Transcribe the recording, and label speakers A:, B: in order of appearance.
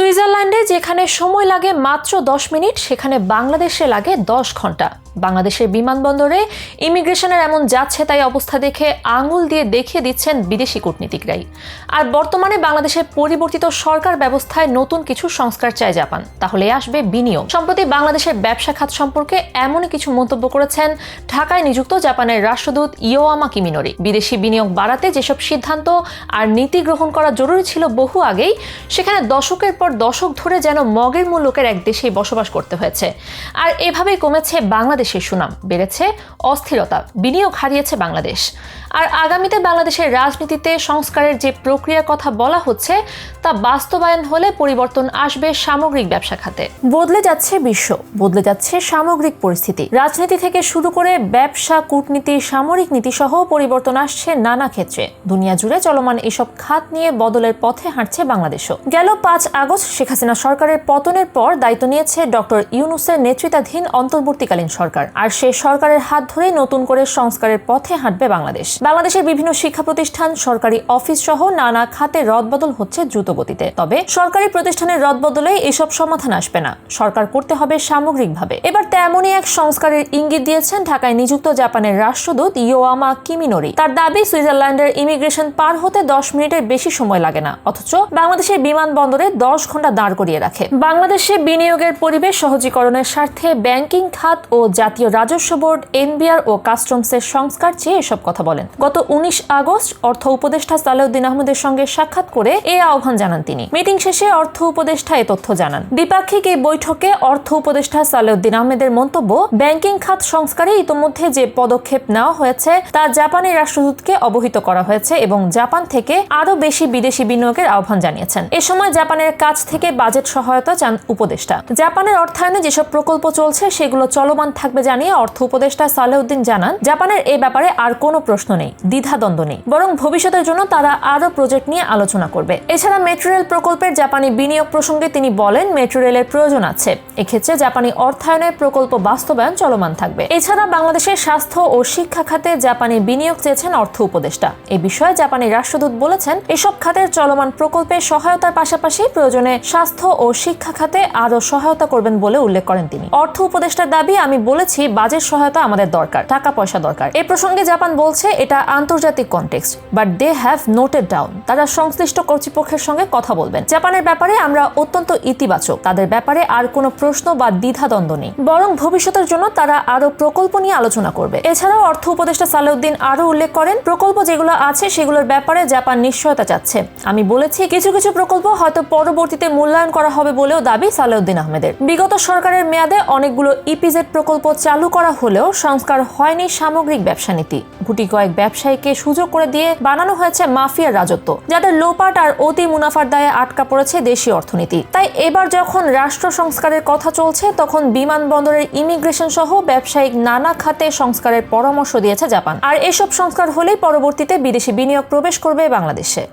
A: সুইজারল্যান্ডে যেখানে সময় লাগে মাত্র দশ মিনিট সেখানে বাংলাদেশে লাগে দশ ঘন্টা বাংলাদেশের বিমানবন্দরে ইমিগ্রেশনের এমন যাচ্ছে তাই অবস্থা দেখে আঙুল দিয়ে দেখিয়ে দিচ্ছেন বিদেশি কূটনীতিকরাই আর বর্তমানে বাংলাদেশের পরিবর্তিত সরকার ব্যবস্থায় নতুন কিছু সংস্কার চায় জাপান তাহলে আসবে বিনিয়োগ সম্প্রতি বাংলাদেশের ব্যবসা খাত সম্পর্কে এমনই কিছু মন্তব্য করেছেন ঢাকায় নিযুক্ত জাপানের রাষ্ট্রদূত ইয়োয়ামা কিমিনোরি বিদেশি বিনিয়োগ বাড়াতে যেসব সিদ্ধান্ত আর নীতি গ্রহণ করা জরুরি ছিল বহু আগেই সেখানে দশকের পর দশক ধরে যেন মগের লোকের এক দেশেই বসবাস করতে হয়েছে আর এভাবেই কমেছে বাংলাদেশের সুনাম বেড়েছে অস্থিরতা বিনিয়োগ হারিয়েছে বাংলাদেশ আর আগামীতে বাংলাদেশের রাজনীতিতে সংস্কারের যে প্রক্রিয়ার কথা বলা হচ্ছে তা বাস্তবায়ন হলে পরিবর্তন আসবে সামগ্রিক ব্যবসা খাতে
B: বদলে যাচ্ছে বিশ্ব বদলে যাচ্ছে সামগ্রিক পরিস্থিতি রাজনীতি থেকে শুরু করে ব্যবসা কূটনীতি সামরিক নীতি সহ পরিবর্তন আসছে নানা ক্ষেত্রে দুনিয়া জুড়ে চলমান এসব খাত নিয়ে বদলের পথে হাঁটছে বাংলাদেশও গেল পাঁচ আগস্ট শেখ হাসিনা সরকারের পতনের পর দায়িত্ব নিয়েছে ডক্টর ইউনুসের নেতৃত্বাধীন অন্তর্বর্তীকালীন সরকার আর সে সরকারের হাত ধরেই নতুন করে সংস্কারের পথে হাঁটবে বাংলাদেশ বাংলাদেশের বিভিন্ন শিক্ষা প্রতিষ্ঠান সরকারি অফিস সহ নানা খাতে রদবদল হচ্ছে দ্রুতগতিতে তবে সরকারি প্রতিষ্ঠানের রদবদলে এসব সমাধান আসবে না সরকার করতে হবে সামগ্রিকভাবে এবার তেমনই এক সংস্কারের ইঙ্গিত দিয়েছেন ঢাকায় নিযুক্ত জাপানের রাষ্ট্রদূত ইয়োয়ামা কিমিনোরি তার দাবি সুইজারল্যান্ডের ইমিগ্রেশন পার হতে দশ মিনিটের বেশি সময় লাগে না অথচ বাংলাদেশের বিমানবন্দরে দশ ঘন্টা দাঁড় করিয়ে রাখে বাংলাদেশে বিনিয়োগের পরিবেশ সহজীকরণের স্বার্থে ব্যাংকিং খাত ও জাতীয় রাজস্ব বোর্ড এনবিআর ও কাস্টমসের সংস্কার চেয়ে এসব কথা বলেন গত উনিশ আগস্ট অর্থ উপদেষ্টা সালেউদ্দিন আহমদের সঙ্গে সাক্ষাৎ করে এ আহ্বান জানান তিনি মিটিং শেষে অর্থ উপদেষ্টা এ তথ্য জানান দ্বিপাক্ষিক এই বৈঠকে অর্থ উপদেষ্টা সালেউদ্দিন আহমেদের মন্তব্য ব্যাংকিং খাত সংস্কারে ইতোমধ্যে যে পদক্ষেপ নেওয়া হয়েছে তা জাপানের রাষ্ট্রদূতকে অবহিত করা হয়েছে এবং জাপান থেকে আরও বেশি বিদেশি বিনিয়োগের আহ্বান জানিয়েছেন এ সময় জাপানের কাছ থেকে বাজেট সহায়তা চান উপদেষ্টা জাপানের অর্থায়নে যেসব প্রকল্প চলছে সেগুলো চলমান থাকবে জানিয়ে অর্থ উপদেষ্টা সালেউদ্দিন জানান জাপানের এ ব্যাপারে আর কোনো প্রশ্ন নেই দ্বিধাদ্বন্দ্ব নেই বরং ভবিষ্যতের জন্য তারা আরও প্রজেক্ট নিয়ে আলোচনা করবে এছাড়া মেট্রো রেল প্রকল্পের জাপানি বিনিয়োগ প্রসঙ্গে তিনি বলেন মেট্রো রেলের প্রয়োজন আছে এক্ষেত্রে জাপানি অর্থায়নের প্রকল্প বাস্তবায়ন চলমান থাকবে এছাড়া বাংলাদেশের স্বাস্থ্য ও শিক্ষা খাতে জাপানি বিনিয়োগ চেয়েছেন অর্থ উপদেষ্টা এ বিষয়ে জাপানি রাষ্ট্রদূত বলেছেন এসব খাতের চলমান প্রকল্পে সহায়তার পাশাপাশি প্রয়োজনে স্বাস্থ্য ও শিক্ষা খাতে আরও সহায়তা করবেন বলে উল্লেখ করেন তিনি অর্থ উপদেষ্টার দাবি আমি বলেছি বাজেট সহায়তা আমাদের দরকার টাকা পয়সা দরকার এ প্রসঙ্গে জাপান বলছে এটি এটা আন্তর্জাতিক context but they have noted down তারা সংশ্লিষ্ট কর্তৃপক্ষের সঙ্গে কথা বলবেন জাপানের ব্যাপারে আমরা অত্যন্ত ইতিবাচক তাদের ব্যাপারে আর কোনো প্রশ্ন বা দ্বিধাদ্বন্দ্ব নেই বরং ভবিষ্যতের জন্য তারা আরও প্রকল্প নিয়ে আলোচনা করবে এছাড়াও অর্থ উপদেষ্টা সালেউদ্দিন আরও উল্লেখ করেন প্রকল্প যেগুলো আছে সেগুলোর ব্যাপারে জাপান নিশ্চয়তা চাচ্ছে আমি বলেছি কিছু কিছু প্রকল্প হয়তো পরবর্তীতে মূল্যায়ন করা হবে বলেও দাবি সালেউদ্দিন আহমেদের বিগত সরকারের মেয়াদে অনেকগুলো ইপিজেড e প্রকল্প চালু করা হলেও সংস্কার হয়নি সামগ্রিক ব্যবসা নীতি গুটি কয়েক ব্যবসায়ীকে সুযোগ করে দিয়ে বানানো হয়েছে মাফিয়ার রাজত্ব যাদের লোপাট আর অতি মুনাফার দায়ে আটকা পড়েছে দেশীয় অর্থনীতি তাই এবার যখন রাষ্ট্র সংস্কারের কথা চলছে তখন বিমানবন্দরের ইমিগ্রেশন সহ ব্যবসায়িক নানা খাতে সংস্কারের পরামর্শ দিয়েছে জাপান আর এসব সংস্কার হলেই পরবর্তীতে বিদেশি বিনিয়োগ প্রবেশ করবে বাংলাদেশে